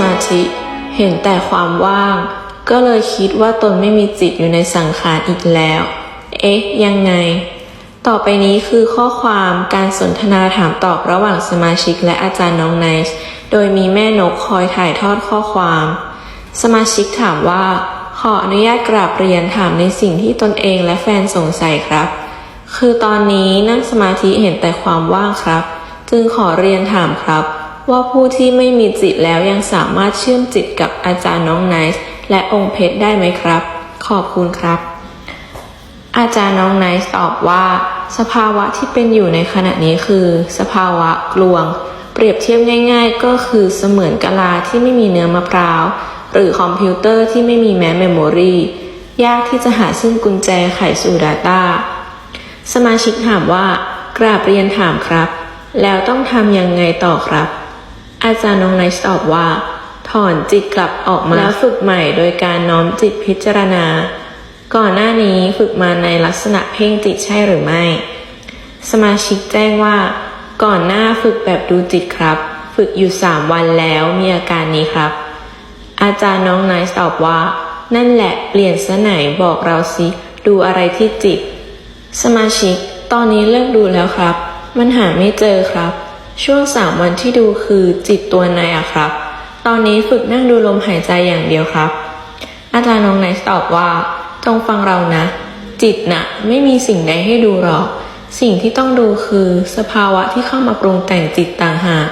มาธิเห็นแต่ความว่าง ก็เลยคิดว่าตนไม่มีจิตอยู่ในสังขารอีกแล้ว เอ๊ะ ยังไง ต่อไปนี้คือข้อความการสนทนาถามตอบระหว่างสมาชิกและอาจารย์น้องไนซ์โดยมีแม่นกคอยถ่ายทอดข้อความ สมาชิกถามว่า ขออนุญาตกราบเรียนถามในสิ่งที่ตนเองและแฟนสงสัยครับ คือตอนนี้นั่งสมาธิเห็นแต่ความว่างครับ จึงขอเรียนถามครับ ว่าผู้ที่ไม่มีจิตแล้วยังสามารถเชื่อมจิตกับอาจารย์น้องไนซ์และองค์เพชรได้ไหมครับ ขอบคุณครับ อาจารย์น้องไนซ์ตอบว่า สภาวะที่เป็นอยู่ในขณะนี้คือ สภาวะกลวง เปรียบเทียบง่าย ๆ ก็คือเสมือนกะลาที่ไม่มีเนื้อมะพร้าว หรือคอมพิวเตอร์ที่ไม่มีแม้เมมโมรียากที่จะหาซึ่งกุญแจไขสู่ Data สมาชิกถามว่า กราบเรียนถามครับ แล้วต้องทำยังไงต่อครับ อาจารย์น้องไนซ์ตอบว่า ถอนจิตกลับออกมาแล้วฝึกใหม่โดยการน้อมจิตพิจารณา ก่อนหน้านี้ฝึกมาในลักษณะเพ่งจิตใช่หรือไม่ สมาชิกแจ้งว่า ก่อนหน้าฝึกแบบดูจิตครับ ฝึกอยู่สามวันแล้วมีอาการนี้ครับ อาจารย์น้องไนซ์ตอบว่า นั่นแหละเปลี่ยนซะไหนบอกเราสิดูอะไรที่จิต สมาชิกตอนนี้เลิกดูแล้วครับ มันหาไม่เจอครับ ช่วงสามวันที่ดูคือจิตตัวในอะครับ ตอนนี้ฝึกนั่งดูลมหายใจอย่างเดียวครับ อาจารย์น้องไนซ์ตอบว่าจงฟังเรานะ จิตน่ะไม่มีสิ่งใดให้ดูหรอก สิ่งที่ต้องดูคือสภาวะที่เข้ามาปรุงแต่งจิตต่างหาก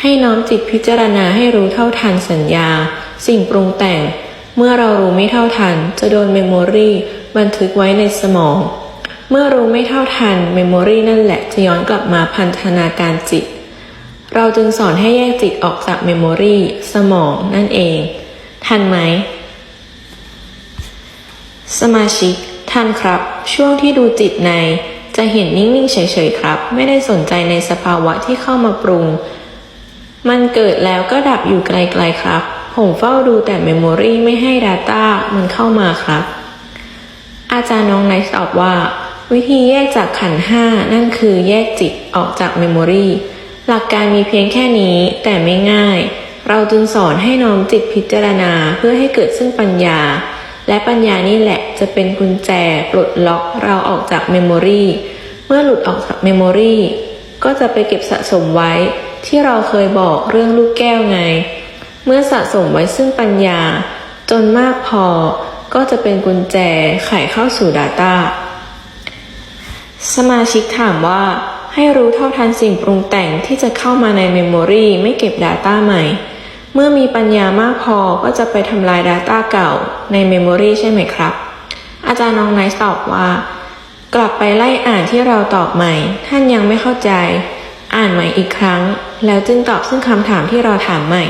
ให้น้อมจิตพิจารณาให้รู้เท่าทันสัญญา สิ่งปรุงแต่ง เมื่อเรารู้ไม่เท่าทัน จะโดนเมมโมรีบันทึกไว้ในสมอง เมื่อรู้ไม่เท่าทันเมมโมรีนั่นแหละจะย้อนกลับมาพันธนาการจิต เราจึงสอนให้แยกจิตออกจากเมมโมรีสมองนั่นเอง ทันไหม สมาชิกท่านครับ ช่วงที่ดูจิตในจะเห็นนิ่งๆเฉยๆครับ ไม่ได้สนใจในสภาวะที่เข้ามาปรุง มันเกิดแล้วก็ดับอยู่ไกลๆครับ ผมเฝ้าดูแต่เมมโมรีไม่ให้ Data มันเข้ามาครับ อาจารย์น้องไนซ์ตอบว่า วิธีแยกจากขันห้านั่นคือแยกจิตออกจากเมมโมรีหลักการมีเพียงแค่นี้แต่ไม่ง่าย เราจึงสอนให้น้อมจิตพิจารณาเพื่อให้เกิดซึ่งปัญญา และปัญญานี่แหละจะเป็นกุญแจปลดล็อกเราออกจากเมมโมรีเมื่อหลุดออกจากเมมโมรีก็จะไปเก็บสะสมไว้ที่เราเคยบอกเรื่องลูกแก้วไง เมื่อสะสมไว้ซึ่งปัญญา จนมากพอก็จะเป็นกุญแจไขเข้าสู่ Data สมาชิกถามว่า ให้รู้เท่าทันสิ่งปรุงแต่งที่จะเข้ามาในเมมโมรีไม่เก็บ Data ใหม่ เมื่อมีปัญญามากพอก็จะไปทำลาย Data เก่าในเมมโมรีใช่ไหมครับ อาจารย์น้องไนซ์ตอบว่า กลับไปไล่อ่านที่เราตอบใหม่ ท่านยังไม่เข้าใจ อ่านใหม่อีกครั้ง แล้วจึงตอบซึ่งคำถามที่เราถามใหม่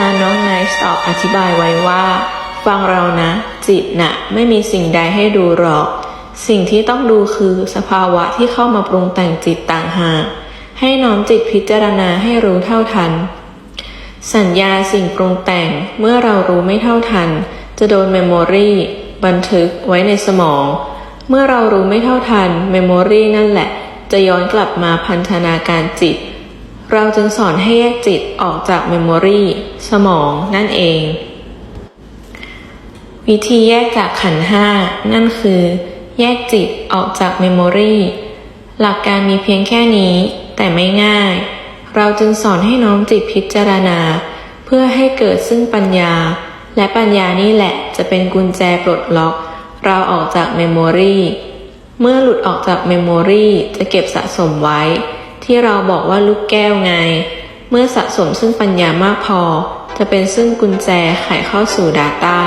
จารย์น้องไนซ์ตอบอธิบายไว้ว่า ฟังเรานะ จิตน่ะไม่มีสิ่งใดให้ดูหรอก สิ่งที่ต้องดูคือสภาวะที่เข้ามาปรุงแต่งจิตต่างหากให้น้อมจิตพิจารณาให้รู้เท่าทัน สัญญาสิ่งปรุงแต่งเมื่อเรารู้ไม่เท่าทัน จะโดนเมมโมรีบันทึกไว้ในสมอง เมื่อเรารู้ไม่เท่าทันเมมโมรีนั่นแหละ จะย้อนกลับมาพันธนาการจิต เราจึงสอนให้แยกจิตออกจากเมมโมรีสมองนั่นเอง วิธีแยกจากขันห้านั่นคือ แยกจิตออกจากเมมโมรีหลักการมีเพียงแค่นี้ แต่ไม่ง่าย เราจึงสอนให้น้อมจิตพิจารณา เพื่อให้เกิดซึ่งปัญญา และปัญญานี่แหละจะเป็นกุญแจปลดล็อก เราออกจากเมมโมรีเมื่อหลุดออกจากเมมโมรีจะเก็บสะสมไว้ ที่เราบอกว่าลูกแก้วไง เมื่อสะสมซึ่งปัญญามากพอ จะเป็นซึ่งกุญแจไขเข้าสู่ Data